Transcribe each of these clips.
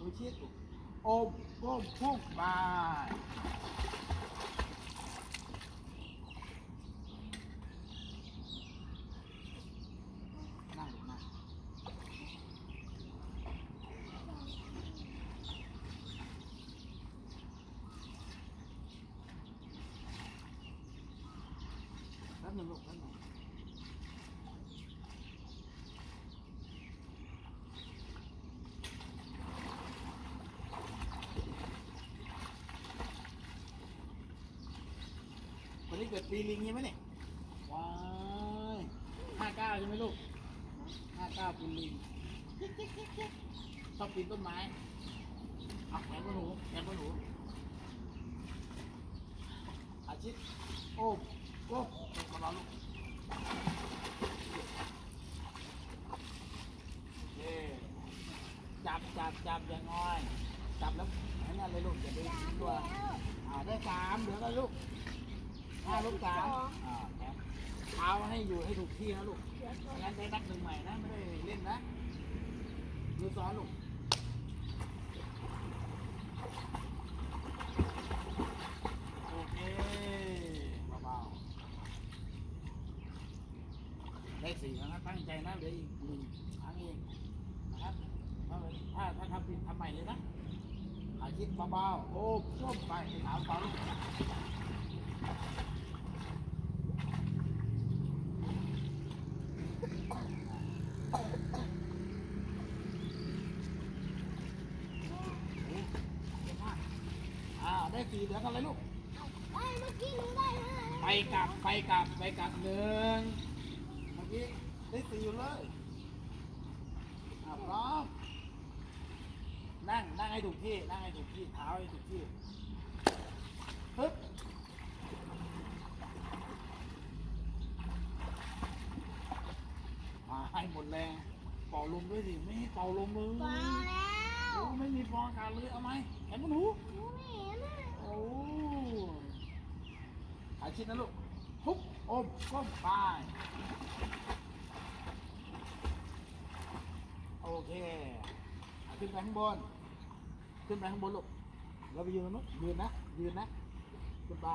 มือชิดโอมก้มพุ่งมานั่งลงนั่งแป๊บหนึงลูกแป๊บหนึง วันนี้เกิดปีลิงใช่ไหมเนี่ยว้ายห้าเก้าใช่ไหมลูกห้าเก้าปีลิงชอบปีนต้นไม้เอาแขนบนหนูแขนบนหนูอาชิตโอ้โอ้มาเราลูกโอเคจับจับจับอย่างน้อย จับแล้วให้นั่นเลยลูกอย่าไปตัวอ่าได้สามเหลือแล้วลูก ห้าลูกสามอ่าแถมเท้าให้อยู่ให้ถูกที่นะลูกไม่งั้นได้นับหนึ่งใหม่นะ ไม่ได้เล่นนะดูซ้อนลูก โอเคเบาๆได้สี่ครั้งนะตั้งใจนะเหลืออีกหนึ่งครั้งเองนะครับ ถ้าถ้าถ้าทำผิดทำใหม่เลยนะอาชิดเบาๆโอ้ส้มไปถามเขาลูก อ่า ได้สี่เหลือกันเลยลูกไอ้เมื่อกี้หนูได้ห้าไปกลับไปกลับไปกลับหนึ่งเมื่อกี้ได้สี่อยู่เลยอ่าพร้อมนั่งนั่งให้ถูกที่นั่งให้ถูกที่เท้าให้ถูกที่ฮึบมาให้หมดแรงเป่าลมด้วยสิไม่ให้เป่าลมมือมาแล้ว โอ้ไม่มีฟองอากาศเลย เอาไหมแขนมันหู หนูไม่เห็นอะโอ้หายชิดนะลูกทุบอมก้มไปโอเคอะขึ้นไปข้างบน ขึ้นไปข้างบนลูกเราไปยืนตรงนู้นยืนนะ ยืนนะขึ้นไป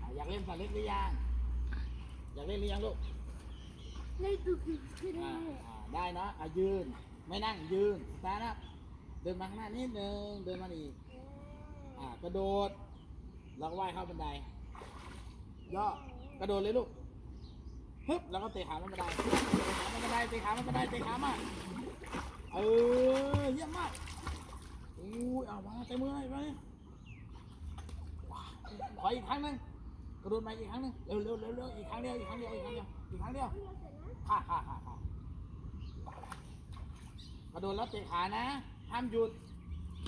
อะอยากเล่นสัตว์เล็กหรือยัง อยากเล่นหรือยังลูกในตุกขึ้นอ่าอ่าได้เนอะอะยืน ไม่นั่งยืนสตาร์ทนะ เดินมาข้างหน้านิดนึง เดินมาอีก อ่ากระโดดแล้วก็ว่ายเข้าบันได ย่อกระโดดเลยลูกฮึบแล้วก็เตะขามันบันไดเตะขามันบันไดเตะขามันบันไดเตะขามาเออเยี่ยมมากอู้ยเอามาเตะมือให้ไปว้าวขออีกครั้งหนึงกระโดดมาอีกครั้งหนึงเร็วเร็วเร็วเร็วอีกครั้งเดียวอีกครั้งเดียวอีกครั้งเดียวอีกครั้งเดียวค่ะค่ะค่ะค่ะกระโดดแล้วเตะขานะ ห้ามหยุด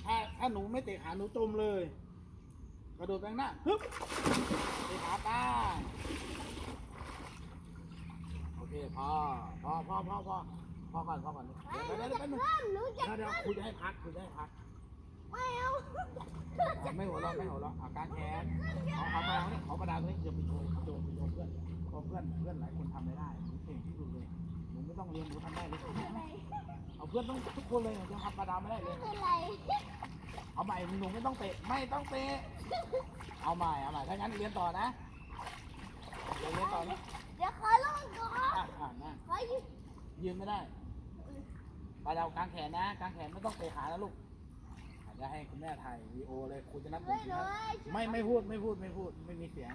ถ้าถ้าหนูไม่เตะขาหนูจมเลย กระโดดไปข้างหน้าฮึบเตะขาไป้าโอเคพอพอพอพอพอพอก่อนพอก่อนเดี๋ยวเดี๋ยวเดี๋ยวแป๊บนึงหนูจะเดี๋ยวเดี๋ยวคุณจะให้พักคุณจะให้พัก ไม่เอาอะไม่หัวเราะไม่หัวเราะอาการแขนเอาเขามาเนี่ยเขากระดาษตรงนี้จะไปโชว์โชว์ไปโชว์เพื่อนเพราะเพื่อนเพื่อนหลายคนทำไม่ได้หนูเก่งที่สุดเลยหนูไม่ต้องเรียนหนูทำได้เลยอะไร เอาเพื่อนต้องทุกคนเลยหนูจะทำกระดาษไม่ได้เลยอะไรเอาใหม่หนูไม่ต้องเตะไม่ต้องเตะ เอาใหม่เอาใหม่ถ้างั้นเรียนต่อนะเดี๋ยวเรียนต่อนะเดี๋ยวขอลองก่อนอะอะนั่งขอยืนยืนไม่ได้ไปเรากางแขนนะกางแขนไม่ต้องเตะขานะลูกอะเดี๋ยวให้คุณแม่ถ่ายวีดีโอเลยคุณจะนับหนึ่เฮ้งยถึงเลนับยไม่ไม่พูดไม่พูดไม่พูดไม่มีเสียง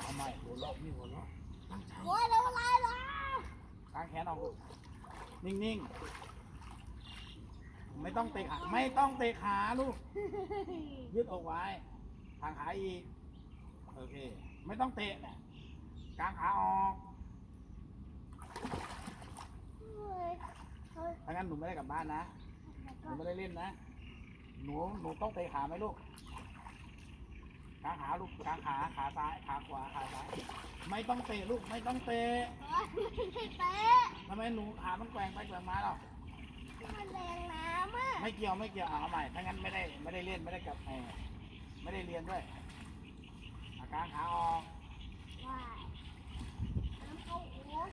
เอาใหม่หัวเราะนี่หัวเราะตั้งใจโอ้ยเดี๋ยวอะไรล่ะกางแขนออกลูก นิ่งๆ ไม่ต้องเตะขา ไม่ต้องเตะขาลูก ยืดอกไว้ ทางขาอีก โอเค ไม่ต้องเตะนะกางขาออกเฮ้ยเฮ้ยถ้างั้นหนูไม่ได้กลับบ้านนะ หนูไม่ได้เล่นนะ หนู หนูต้องเตะขาไหมลูก กางขาลูกกางขาขาซ้ายขาขวาขาซ้ายไม่ต้องเตะลูกไม่ต้องเตะไม่ใช่เตะทำไมหนูขามันแกว่งไปแกว่งมาหรอมันแรงน้ำอะไม่เกี่ยวไม่เกี่ยวเอาใหม่ถ้างั้นไม่ได้ไม่ได้เล่นไม่ได้กลับเออไม่ได้เรียนด้วยอะกางขาออกว้าย